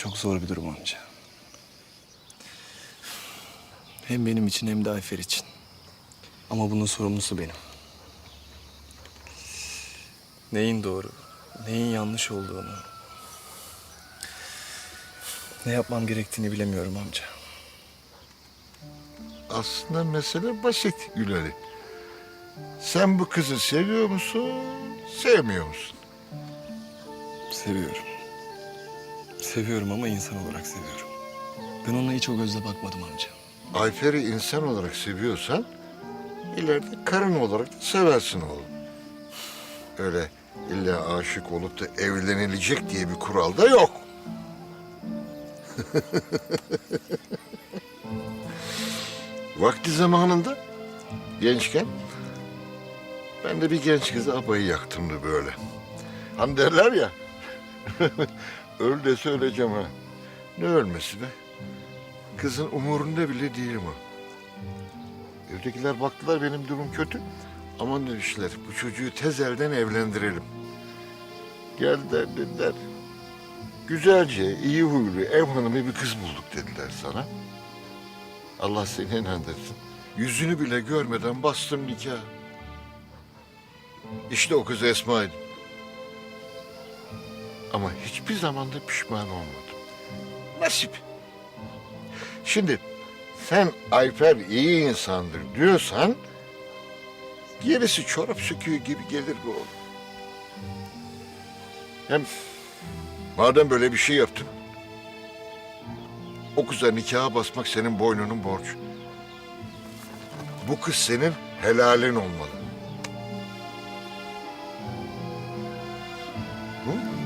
Çok zor bir durum amca. Hem benim için hem de Ayfer için. Ama bunun sorumlusu benim. Neyin doğru, neyin yanlış olduğunu... ...ne yapmam gerektiğini bilemiyorum amca. Aslında mesele basit Gülali. Sen bu kızı seviyor musun, sevmiyor musun? Seviyorum. Seviyorum ama insan olarak seviyorum. Ben ona hiç o gözle bakmadım amca. Ayfer'i insan olarak seviyorsan... ...ileride karın olarak da seversin oğlum. Öyle illa aşık olup da evlenilecek diye bir kural da yok. Vakti zamanında gençken ben de bir genç kıza abayı yaktımdı böyle. Hani derler ya öl de söyleyeceğim ha. Ne ölmesi be? Kızın umurunda bile değilim o. Evdekiler baktılar benim durum kötü. Aman demişler bu çocuğu tez elden evlendirelim. Geldiler dediler. Güzelce, iyi huylu, ev hanımı bir kız bulduk dediler sana. Allah seni inandırsın. Yüzünü bile görmeden bastım nikah. İşte o kız Esma'ydı. Ama hiçbir zaman da pişman olmadım. Nasip. Şimdi sen Ayfer iyi insandır diyorsan gerisi çorap söküğü gibi gelir bu oğlum. Hem madem böyle bir şey yaptın o kıza nikaha basmak senin boynunun borcu. Bu kız senin helalin olmalı. Hı?